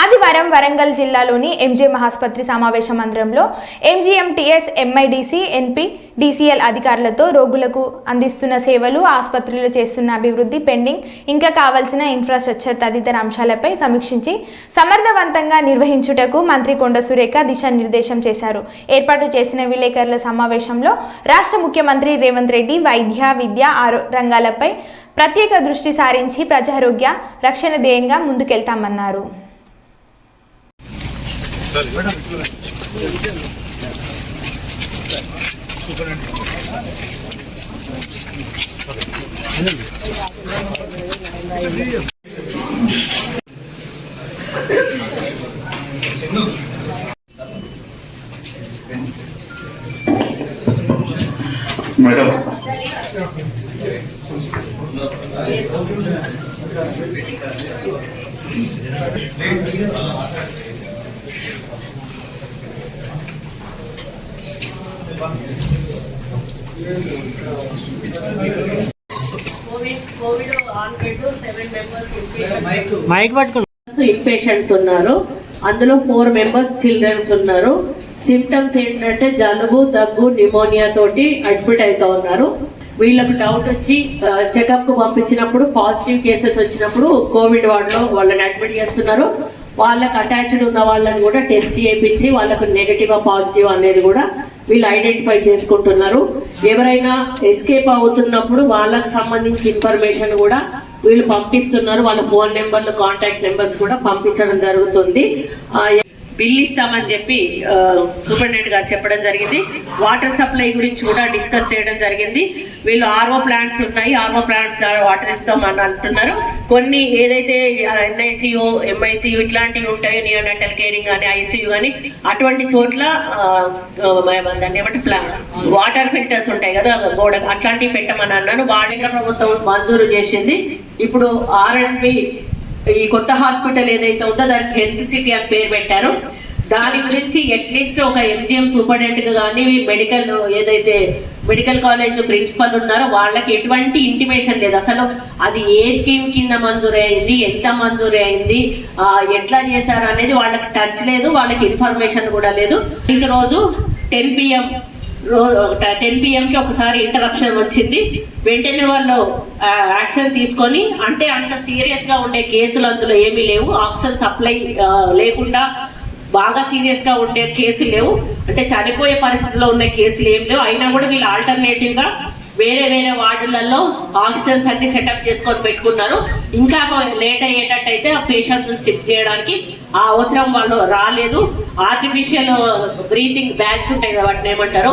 ఆదివారం వరంగల్ జిల్లాలోని ఎంజీఎం ఆసుపత్రి సమావేశ మందిరంలో ఎంజీఎంటీఎస్ ఎంఐడిసి ఎన్పి డిసిఎల్ అధికారులతో రోగులకు అందిస్తున్న సేవలు ఆసుపత్రిలో చేస్తున్న అభివృద్ధి పెండింగ్ ఇంకా కావాల్సిన ఇన్ఫ్రాస్ట్రక్చర్ తదితర అంశాలపై సమీక్షించి సమర్థవంతంగా నిర్వహించుటకు మంత్రి కొండ సురేఖ దిశానిర్దేశం చేశారు. ఏర్పాటు చేసిన విలేకరుల సమావేశంలో రాష్ట్ర ముఖ్యమంత్రి రేవంత్ రెడ్డి వైద్య విద్య ఆరో రంగాలపై ప్రత్యేక దృష్టి సారించి ప్రజారోగ్య రక్షణ ధ్యేయంగా ముందుకెళ్తామన్నారు. Madam. Covid covid on bed seven members mic patients ఉన్నారు. అందులో ఫోర్ మెంబర్స్ చిల్డ్రన్స్ ఉన్నారు. సిమ్టమ్స్ ఏంటంటే జలుబు దగ్గు నిమోనియా తోటి అడ్మిట్ అవుతా ఉన్నారు. వీళ్ళకు డౌట్ వచ్చి చెకప్కు పంపించినప్పుడు పాజిటివ్ కేసెస్ వచ్చినప్పుడు కోవిడ్ వార్డులో వాళ్ళని అడ్మిట్ చేస్తున్నారు. వాళ్ళకు అటాచ్డ్ ఉన్న వాళ్ళని కూడా టెస్ట్ చేయించి వాళ్ళకు నెగటివ్ పాజిటివ్ అనేది కూడా వీళ్ళు ఐడెంటిఫై చేసుకుంటున్నారు. ఎవరైనా ఎస్కేప్ అవుతున్నప్పుడు వాళ్ళకు సంబంధించి ఇన్ఫర్మేషన్ కూడా వీళ్ళు పంపిస్తున్నారు. వాళ్ళ ఫోన్ నెంబర్లు కాంటాక్ట్ నెంబర్స్ కూడా పంపించడం జరుగుతుంది. బిల్ ఇస్తామని చెప్పి సూపరింటెండెంట్ గారు చెప్పడం జరిగింది. వాటర్ సప్లై గురించి కూడా డిస్కస్ చేయడం జరిగింది. వీళ్ళు ఆర్ఓ ప్లాంట్స్ ఉన్నాయి. ఆర్ఓ ప్లాంట్స్ ద్వారా వాటర్ ఇస్తామని అంటున్నారు. కొన్ని ఏదైతే ఎన్ఐసియు ఎంఐసియు ఇట్లాంటివి ఉంటాయో నియోనటల్ కేరింగ్ కానీ ఐసీయూ కానీ అటువంటి చోట్ల దాన్ని ఏమంటే వాటర్ ఫిల్టర్స్ ఉంటాయి కదా గోడ అట్లాంటివి పెట్టమని అన్నాను. వాళ్ళ ప్రభుత్వం మంజూరు చేసింది. ఇప్పుడు ఆర్ఎండ్బి ఈ కొత్త హాస్పిటల్ ఏదైతే ఉందో దానికి హెల్త్ సిటీ అని పేరు పెట్టారు. దాని గురించి అట్లీస్ట్ ఒక ఎంజిఎం సూపరింటెండెంట్ కానీ మెడికల్ ఏదైతే మెడికల్ కాలేజ్ ప్రిన్సిపల్ ఉన్నారో వాళ్ళకి ఎటువంటి ఇంటిమేషన్ లేదు. అసలు అది ఏ స్కీమ్ కింద మంజూరు అయింది ఎంత మంజూరు అయింది ఎట్లా చేశారు అనేది వాళ్ళకి టచ్ లేదు వాళ్ళకి ఇన్ఫర్మేషన్ కూడా లేదు. ఇంత రోజు టెన్ పిఎం టెన్ పిఎంకి ఒకసారి ఇంటరప్షన్ వచ్చింది. వెంటనే వాళ్ళు యాక్షన్ తీసుకొని అంటే అంత సీరియస్గా ఉండే కేసులు అందులో ఏమీ లేవు. ఆక్సిజన్ సప్లై లేకుండా బాగా సీరియస్గా ఉండే కేసులు లేవు. అంటే చనిపోయే పరిస్థితిలో ఉన్న కేసులు ఏం లేవు. అయినా కూడా వీళ్ళు ఆల్టర్నేటివ్గా వేరే వేరే వార్డులలో ఆక్సిజన్స్ అన్ని సెటప్ చేసుకొని పెట్టుకున్నారు. ఇంకా లేట్ అయ్యేటట్టు అయితే ఆ పేషెంట్స్ షిఫ్ట్ చేయడానికి ఆ అవసరం వాళ్ళు రాలేదు. ఆర్టిఫిషియల్ బ్రీతింగ్ బ్యాగ్స్ ఉంటాయి కదా వాటిని ఏమంటారు?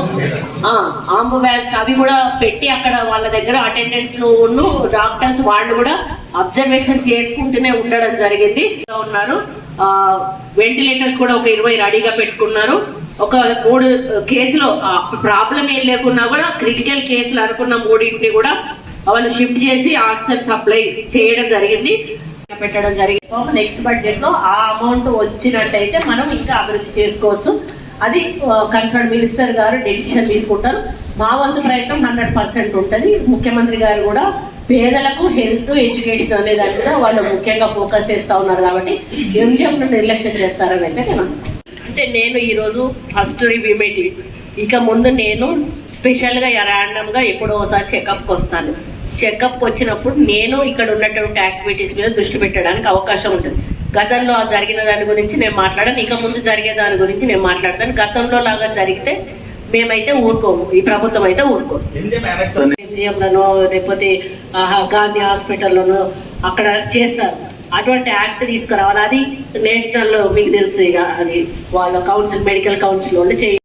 ఆంబు బ్యాగ్స్ అవి కూడా పెట్టి అక్కడ వాళ్ళ దగ్గర అటెండెన్స్ ఉన్న డాక్టర్స్ వాళ్ళు కూడా అబ్జర్వేషన్ చేసుకుంటూనే ఉండడం జరిగింది. ఉన్నారు. వెంటిలేటర్స్ కూడా ఒక ఇరవై రెడీగా పెట్టుకున్నారు. ఒక మూడు కేసులు ప్రాబ్లం ఏం లేకున్నా కూడా క్రిటికల్ కేసులు అనుకున్న మూడింటిని కూడా వాళ్ళు షిఫ్ట్ చేసి ఆక్సిజన్ సప్లై చేయడం జరిగింది. పెట్టడం జరిగింది. నెక్స్ట్ బడ్జెట్లో ఆ అమౌంట్ వచ్చినట్టయితే మనం ఇంకా అభివృద్ధి చేసుకోవచ్చు. అది కన్సర్న్ మినిస్టర్ గారు డెసిషన్ తీసుకుంటారు. మా వంతు ప్రయత్నం హండ్రెడ్ పర్సెంట్ ఉంటుంది. ముఖ్యమంత్రి గారు కూడా పేదలకు హెల్త్ ఎడ్యుకేషన్ అనే దాని మీద వాళ్ళు ముఖ్యంగా ఫోకస్ చేస్తూ ఉన్నారు కాబట్టి ఎంజిఎం నిర్లక్ష్యం చేస్తారని అయితే నేను అంటే నేను ఈరోజు ఫస్ట్ రివ్యూ మీటింగ్ ఇక ముందు నేను స్పెషల్గా ర్యాండమ్గా ఎప్పుడో ఒకసారి చెకప్కి వస్తాను. చెకప్కి వచ్చినప్పుడు నేను ఇక్కడ ఉన్నటువంటి యాక్టివిటీస్ మీద దృష్టి పెట్టడానికి అవకాశం ఉంటుంది. గతంలో జరిగిన దాని గురించి నేను మాట్లాడాను ఇక ముందు జరిగే దాని గురించి నేను మాట్లాడతాను. గతంలో లాగా జరిగితే మేమైతే ఊరుకోము ఈ ప్రభుత్వం అయితే ఊరుకోము లేకపోతే గాంధీ హాస్పిటల్లోనో అక్కడ చేస్తారు. అటువంటి యాక్ట్ తీసుకురావాలి. అది నేషనల్ మీకు తెలుసు ఇక అది వాళ్ళ కౌన్సిల్ మెడికల్ కౌన్సిల్ వాళ్ళు చేయ